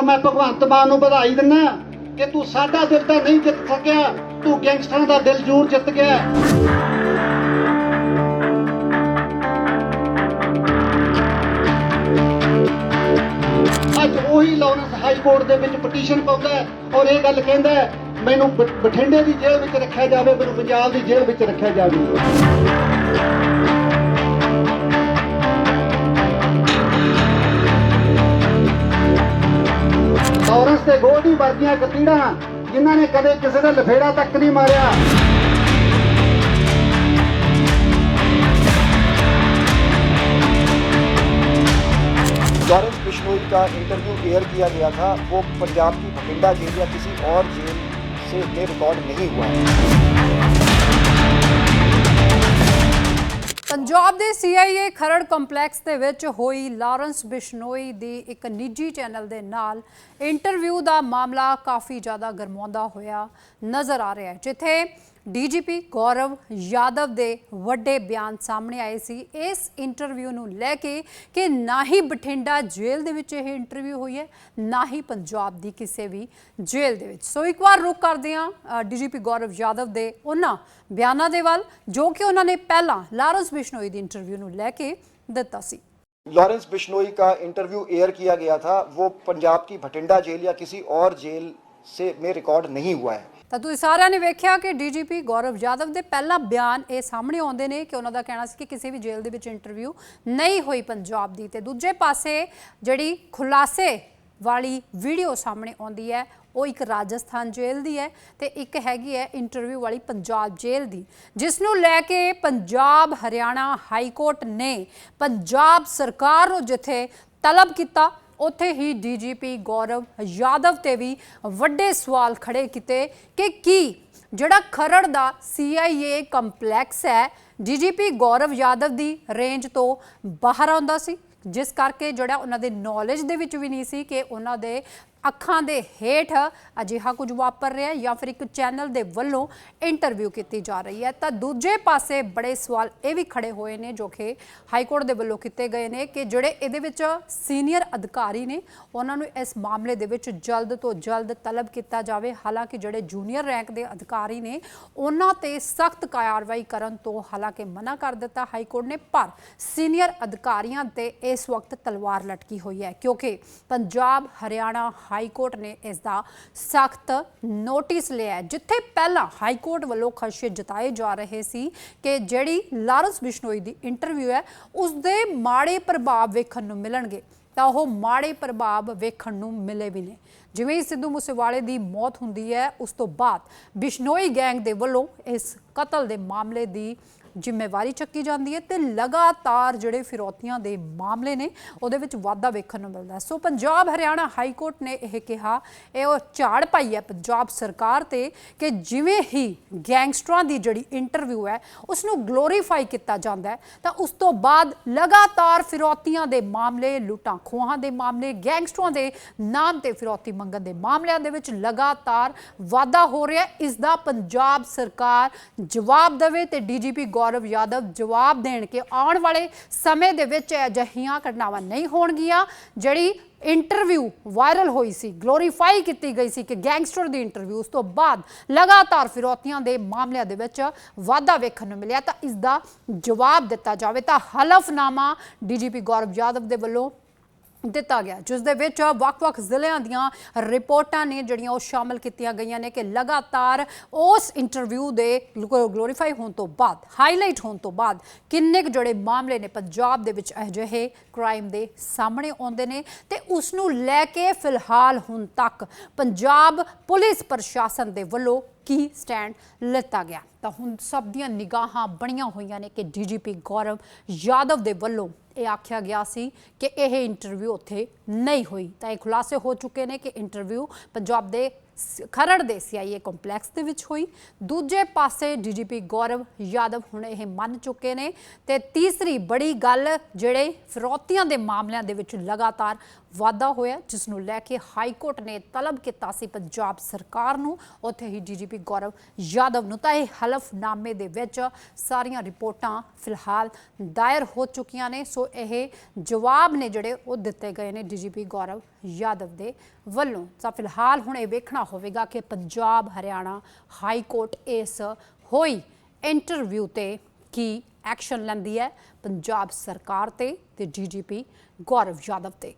ਔਰ ਮੈਂ ਭਗਵੰਤ ਮਾਨ ਨੂੰ ਵਧਾਈ ਦਿੰਦਾ ਕਿ ਤੂੰ ਸਾਡਾ ਦਿਲ ਤਾਂ ਨਹੀਂ ਜਿੱਤ ਸਕਿਆ, ਤੂੰ ਗੈਂਗਸਟਰਾਂ ਦਾ ਦਿਲ ਜ਼ਰੂਰ ਜਿੱਤ ਗਿਆ ਅੱਜ ਉਹੀ ਲਾਰੈਂਸ ਹਾਈ ਕੋਰਟ ਦੇ ਵਿੱਚ ਪਟੀਸ਼ਨ ਪਾਉਂਦਾ ਔਰ ਇਹ ਗੱਲ ਕਹਿੰਦਾ ਮੈਨੂੰ ਬਠਿੰਡੇ ਦੀ ਜੇਲ੍ਹ ਵਿੱਚ ਰੱਖਿਆ ਜਾਵੇ, ਮੈਨੂੰ ਪੰਜਾਬ ਦੀ ਜੇਲ੍ਹ ਵਿੱਚ ਰੱਖਿਆ ਜਾਵੇ। ਲਾਰੈਂਸ ਤੇ ਗੋਲਡੀ ਵਰਗੀਆਂ ਕਤੀੜਾਂ ਜਿਨ੍ਹਾਂ ਨੇ ਕਦੇ ਕਿਸੇ ਦਾ ਲਫੇੜਾ ਤੱਕ ਨਹੀਂ ਮਾਰਿਆ लॉरेंस बिश्नोई का इंटरव्यू एयर किया गया था वो पंजाब की बठिंडा जेल या किसी और जेल से ये रिकॉर्ड नहीं हुआ है ਪੰਜਾਬ ਦੇ CIA ਖਰੜ ਕੰਪਲੈਕਸ ਦੇ ਵਿੱਚ ਹੋਈ ਲਾਰੈਂਸ ਬਿਸ਼ਨੋਈ ਦੀ ਇੱਕ ਨਿੱਜੀ ਚੈਨਲ ਦੇ ਨਾਲ ਇੰਟਰਵਿਊ ਦਾ ਮਾਮਲਾ ਕਾਫੀ ਜ਼ਿਆਦਾ ਗਰਮਾਉਂਦਾ ਹੋਇਆ ਨਜ਼ਰ ਆ ਰਿਹਾ ਹੈ, ਜਿੱਥੇ ਡੀਜੀਪੀ ਗੌਰਵ ਯਾਦਵ ਦੇ ਵੱਡੇ ਬਿਆਨ ਸਾਹਮਣੇ ਆਏ ਸੀ ਇਸ ਇੰਟਰਵਿਊ ਨੂੰ ਲੈ ਕੇ ਕਿ ਨਾ ਹੀ ਬਠਿੰਡਾ ਜੇਲ੍ਹ ਦੇ ਵਿੱਚ ਇਹ ਇੰਟਰਵਿਊ ਹੋਈ ਹੈ ਨਾ ਹੀ ਪੰਜਾਬ ਦੀ ਕਿਸੇ ਵੀ ਜੇਲ੍ਹ ਦੇ ਵਿੱਚ ਸੋ ਇੱਕ ਵਾਰ ਰੁਕ ਕਰਦੇ ਹਾਂ ਡੀਜੀਪੀ ਗੌਰਵ ਯਾਦਵ ਦੇ ਉਹਨਾਂ ਬਿਆਨਾਂ ਦੇ ਵੱਲ ਜੋ ਕਿ ਉਹਨਾਂ ਨੇ ਪਹਿਲਾਂ ਲਾਰੈਂਸ ਬਿਸ਼ਨੋਈ ਦੀ ਇੰਟਰਵਿਊ ਨੂੰ ਲੈ ਕੇ ਦਿੱਤਾ ਸੀ लॉरेंस बिश्नोई का इंटरव्यू एयर किया गया था वो पंजाब की भटिंडा जेल या किसी और जेल से में रिकॉर्ड नहीं हुआ है ਤਾਂ ਤੁਸੀਂ ਸਾਰਿਆਂ ਨੇ ਵੇਖਿਆ ਕਿ ਡੀਜੀਪੀ ਗੌਰਵ ਯਾਦਵ ਦੇ ਪਹਿਲਾ ਬਿਆਨ ਇਹ ਸਾਹਮਣੇ ਆਉਂਦੇ ਨੇ ਕਿ ਉਹਨਾਂ ਦਾ ਕਹਿਣਾ ਸੀ ਕਿ ਕਿਸੇ ਵੀ ਜੇਲ੍ਹ ਦੇ ਵਿੱਚ ਇੰਟਰਵਿਊ ਨਹੀਂ ਹੋਈ ਪੰਜਾਬ ਦੀ। ਤੇ ਦੂਜੇ ਪਾਸੇ ਜਿਹੜੀ ਖੁਲਾਸੇ ਵਾਲੀ ਵੀਡੀਓ ਸਾਹਮਣੇ ਆਉਂਦੀ ਹੈ, ਉਹ ਇੱਕ ਰਾਜਸਥਾਨ ਜੇਲ੍ਹ ਦੀ ਹੈ ਤੇ ਇੱਕ ਹੈਗੀ ਹੈ ਇੰਟਰਵਿਊ ਵਾਲੀ ਪੰਜਾਬ ਜੇਲ੍ਹ ਦੀ, ਜਿਸ ਨੂੰ ਲੈ ਕੇ ਪੰਜਾਬ, ਹਰਿਆਣਾ ਹਾਈ ਕੋਰਟ ਨੇ ਪੰਜਾਬ ਸਰਕਾਰ ਨੂੰ ਜਿੱਥੇ ਤਲਬ ਕੀਤਾ ਉੱਥੇ ਹੀ ਡੀਜੀਪੀ ਗੌਰਵ ਯਾਦਵ ਤੇ ਵੀ ਵੱਡੇ ਸਵਾਲ ਖੜੇ ਕੀਤੇ ਕਿ ਕੀ ਜਿਹੜਾ ਖਰੜ ਦਾ CIA ਕੰਪਲੈਕਸ ਹੈ, ਡੀਜੀਪੀ ਗੌਰਵ ਯਾਦਵ ਦੀ ਰੇਂਜ ਤੋਂ ਬਾਹਰ ਆਉਂਦਾ ਸੀ, ਜਿਸ ਕਰਕੇ ਜਿਹੜਾ ਉਹਨਾਂ ਦੇ ਨੌਲੇਜ ਦੇ ਵਿੱਚ ਵੀ ਨਹੀਂ ਸੀ ਕਿ ਉਹਨਾਂ ਦੇ ਅੱਖਾਂ ਦੇ ਹੇਠ ਅਜਿਹਾ ਕੁਝ ਵਾਪਰ ਰਿਹਾ ਜਾਂ ਫਿਰ ਇੱਕ ਚੈਨਲ ਦੇ ਵੱਲੋਂ ਇੰਟਰਵਿਊ ਕੀਤੀ ਜਾ ਰਹੀ ਹੈ। ਤਾਂ ਦੂਜੇ ਪਾਸੇ ਬੜੇ ਸਵਾਲ ਇਹ ਵੀ ਖੜੇ ਹੋਏ ਨੇ ਜੋ ਕਿ ਹਾਈ ਕੋਰਟ ਦੇ ਵੱਲੋਂ ਕੀਤੇ ਗਏ ਨੇ ਕਿ ਜਿਹੜੇ ਇਹਦੇ ਵਿੱਚ ਸੀਨੀਅਰ ਅਧਿਕਾਰੀ ਨੇ, ਉਹਨਾਂ ਨੂੰ ਇਸ ਮਾਮਲੇ ਦੇ ਵਿੱਚ ਜਲਦ ਤੋਂ ਜਲਦ ਤਲਬ ਕੀਤਾ ਜਾਵੇ। ਹਾਲਾਂਕਿ ਜਿਹੜੇ ਜੂਨੀਅਰ ਰੈਂਕ ਦੇ ਅਧਿਕਾਰੀ ਨੇ, ਉਹਨਾਂ ਤੇ ਸਖਤ ਕਾਰਵਾਈ ਕਰਨ ਤੋਂ ਹਾਲਾਂਕਿ ਮਨਾ ਕਰ ਦਿੱਤਾ ਹਾਈ ਕੋਰਟ ਨੇ, ਪਰ ਸੀਨੀਅਰ ਅਧਿਕਾਰੀਆਂ ਤੇ ਇਸ ਵਕਤ ਤਲਵਾਰ ਲਟਕੀ ਹੋਈ ਹੈ ਕਿਉਂਕਿ ਪੰਜਾਬ, ਹਰਿਆਣਾ ਹਾਈ ਕੋਰਟ ਨੇ ਇਸ ਦਾ ਸਖਤ ਨੋਟਿਸ ਲਿਆ ਜਿੱਥੇ ਪਹਿਲਾਂ ਹਾਈ ਕੋਰਟ ਵੱਲੋਂ ਖਦਸ਼ੇ ਜਤਾਏ ਜਾ ਰਹੇ ਸੀ ਕਿ ਜਿਹੜੀ ਲਾਰੈਂਸ ਬਿਸ਼ਨੋਈ ਦੀ ਇੰਟਰਵਿਊ ਹੈ ਉਸ ਦੇ ਮਾੜੇ ਪ੍ਰਭਾਵ ਵੇਖਣ ਨੂੰ ਮਿਲਣਗੇ। ਤਾਂ ਉਹ ਮਾੜੇ ਪ੍ਰਭਾਵ ਵੇਖਣ ਨੂੰ ਮਿਲੇ ਵੀ ਨੇ। ਜਿਵੇਂ ਹੀ ਸਿੱਧੂ ਮੂਸੇਵਾਲੇ ਦੀ ਮੌਤ ਹੁੰਦੀ ਹੈ, ਉਸ ਤੋਂ ਬਾਅਦ ਬਿਸ਼ਨੋਈ ਗੈਂਗ ਦੇ ਵੱਲੋਂ ਇਸ ਕਤਲ ਦੇ ਮਾਮਲੇ ਦੀ ਜ਼ਿੰਮੇਵਾਰੀ ਚੱਕੀ ਜਾਂਦੀ ਹੈ ਤੇ ਲਗਾਤਾਰ ਜਿਹੜੇ ਫਿਰੌਤੀਆਂ ਦੇ ਮਾਮਲੇ ਨੇ, ਉਹਦੇ ਵਿੱਚ ਵਾਧਾ ਵੇਖਣ ਨੂੰ ਮਿਲਦਾ so Punjab Haryana high court ਨੇ ਇਹ ਕਿਹਾ, ਇਹ ਉਹ ਝਾੜ ਪਾਈ ਹੈ ਪੰਜਾਬ ਸਰਕਾਰ ਤੇ ਕਿ ਜਿਵੇਂ ਹੀ ਗੈਂਗਸਟਰਾਂ ਦੀ ਜਿਹੜੀ ਇੰਟਰਵਿਊ ਹੈ ਉਸ ਨੂੰ ਗਲੋਰੀਫਾਈ ਕੀਤਾ ਜਾਂਦਾ ਹੈ, ਤਾਂ ਉਸ ਤੋਂ ਬਾਅਦ ਲਗਾਤਾਰ ਫਿਰੌਤੀਆਂ ਦੇ ਮਾਮਲੇ, ਲੁੱਟਾਂ ਖੋਹਾਂ ਦੇ ਮਾਮਲੇ, ਗੈਂਗਸਟਰਾਂ ਦੇ ਨਾਮ ਤੇ ਫਿਰੌਤੀ ਮੰਗਣ ਦੇ ਮਾਮਲਿਆਂ ਦੇ ਵਿੱਚ ਲਗਾਤਾਰ ਵਾਧਾ ਹੋ ਰਿਹਾ ਹੈ। ਇਸ ਦਾ ਪੰਜਾਬ ਸਰਕਾਰ ਜਵਾਬ ਦੇਵੇ ਤੇ ਡੀਜੀਪੀ ਗੌਰਵ ਯਾਦਵ ਜਵਾਬ ਦੇਣ ਕਿ ਆਉਣ ਵਾਲੇ ਸਮੇਂ ਦੇ ਵਿੱਚ ਅਜਿਹੀਆਂ ਘਟਨਾਵਾਂ ਨਹੀਂ ਹੋਣਗੀਆਂ, ਜਿਹੜੀ ਇੰਟਰਵਿਊ ਵਾਇਰਲ ਹੋਈ ਸੀ ਗਲੋਰੀਫਾਈ ਕੀਤੀ ਗਈ ਸੀ ਕਿ ਗੈਂਗਸਟਰ ਦੀ ਇੰਟਰਵਿਊ ਉਸ ਤੋਂ ਬਾਅਦ ਲਗਾਤਾਰ ਫਿਰੌਤੀਆਂ ਦੇ ਮਾਮਲਿਆਂ ਦੇ ਵਿੱਚ ਵਾਧਾ ਵੇਖਣ ਨੂੰ ਮਿਲਿਆ ਤਾਂ ਇਸ ਦਾ ਜਵਾਬ ਦਿੱਤਾ ਜਾਵੇ ਤਾਂ ਹਲਫਨਾਮਾ ਡੀਜੀਪੀ ਗੌਰਵ ਯਾਦਵ ਦੇ ਵੱਲੋਂ ਦਿੱਤਾ ਗਿਆ। ਜਿਸ ਦੇ ਵਿੱਚ ਵੱਖ-ਵੱਖ ਜ਼ਿਲ੍ਹਿਆਂ ਦੀਆਂ ਰਿਪੋਰਟਾਂ ਨੇ ਜਿਹੜੀਆਂ ਉਹ ਸ਼ਾਮਲ ਕੀਤੀਆਂ ਗਈਆਂ ਨੇ ਕਿ ਲਗਾਤਾਰ ਉਸ ਇੰਟਰਵਿਊ ਦੇ ਗਲੋਰੀਫਾਈ ਹੋਣ ਤੋਂ ਬਾਅਦ, ਹਾਈਲਾਈਟ ਹੋਣ ਤੋਂ ਬਾਅਦ ਕਿੰਨੇ ਕੁ ਜਿਹੜੇ ਮਾਮਲੇ ਨੇ ਪੰਜਾਬ ਦੇ ਵਿੱਚ ਅਜਿਹੇ ਕ੍ਰਾਈਮ ਦੇ ਸਾਹਮਣੇ ਆਉਂਦੇ ਨੇ ਤੇ ਉਸ ਨੂੰ ਲੈ ਕੇ ਫਿਲਹਾਲ ਹੁਣ ਤੱਕ ਪੰਜਾਬ ਪੁਲਿਸ ਪ੍ਰਸ਼ਾਸਨ ਦੇ ਵੱਲੋਂ ਕੀ ਸਟੈਂਡ ਲਿੱਤਾ ਗਿਆ? ਤਾਂ ਹੁਣ ਸਭ ਦੀਆਂ ਨਿਗਾਹਾਂ ਬਣੀਆਂ ਹੋਈਆਂ ਨੇ ਕਿ ਡੀਜੀਪੀ ਗੌਰਵ ਯਾਦਵ ਦੇ ਵੱਲੋਂ ਇਹ ਆਖਿਆ ਗਿਆ ਸੀ ਕਿ ਇਹ ਇੰਟਰਵਿਊ ਉੱਥੇ ਨਹੀਂ ਹੋਈ। ਤਾਂ ਇਹ ਖੁਲਾਸੇ ਹੋ ਚੁੱਕੇ ਨੇ ਕਿ ਇੰਟਰਵਿਊ ਪੰਜਾਬ ਦੇ ਖਰੜ ਦੇ ਸੀਆਈਏ ਕੰਪਲੈਕਸ ਦੇ ਵਿੱਚ ਹੋਈ। ਦੂਜੇ ਪਾਸੇ ਡੀਜੀਪੀ ਗੌਰਵ ਯਾਦਵ ਹੁਣ ਇਹ ਮੰਨ ਚੁੱਕੇ ਨੇ ਤੇ ਤੀਸਰੀ ਬੜੀ ਗੱਲ ਜਿਹੜੇ ਫਿਰੌਤੀਆਂ ਦੇ ਮਾਮਲਿਆਂ ਦੇ ਵਿੱਚ ਲਗਾਤਾਰ ਵਾਧਾ ਹੋਇਆ, ਜਿਸ ਨੂੰ ਲੈ ਕੇ ਹਾਈ ਕੋਰਟ ਨੇ ਤਲਬ ਕੀਤਾ ਸੀ ਪੰਜਾਬ ਸਰਕਾਰ ਨੂੰ। ਉੱਥੇ ਹੀ ਡੀਜੀਪੀ ਗੌਰਵ ਯਾਦਵ ਨੂੰ ਤਾਂ ਇਹ ਹਲਫਨਾਮੇ ਦੇ ਵਿੱਚ ਸਾਰੀਆਂ ਰਿਪੋਰਟਾਂ ਫਿਲਹਾਲ ਦਾਇਰ ਹੋ ਚੁੱਕੀਆਂ ਨੇ। ਸੋ ਇਹ ਜਵਾਬ ਨੇ ਜਿਹੜੇ ਉਹ ਦਿੱਤੇ ਗਏ ਨੇ ਡੀਜੀਪੀ ਗੌਰਵ ਯਾਦਵ ਦੇ ਵੱਲੋਂ। ਤਾਂ ਫਿਲਹਾਲ ਹੁਣ ਇਹ ਵੇਖਣਾ ਹੋਵੇਗਾ ਕਿ ਪੰਜਾਬ, ਹਰਿਆਣਾ ਹਾਈ ਕੋਰਟ ਇਸ ਹੋਈ ਇੰਟਰਵਿਊ ਤੇ ਕੀ ਐਕਸ਼ਨ ਲੈਂਦੀ ਹੈ ਪੰਜਾਬ ਸਰਕਾਰ ਤੇ ਤੇ ਡੀਜੀਪੀ ਗੌਰਵ ਯਾਦਵ ਤੇ।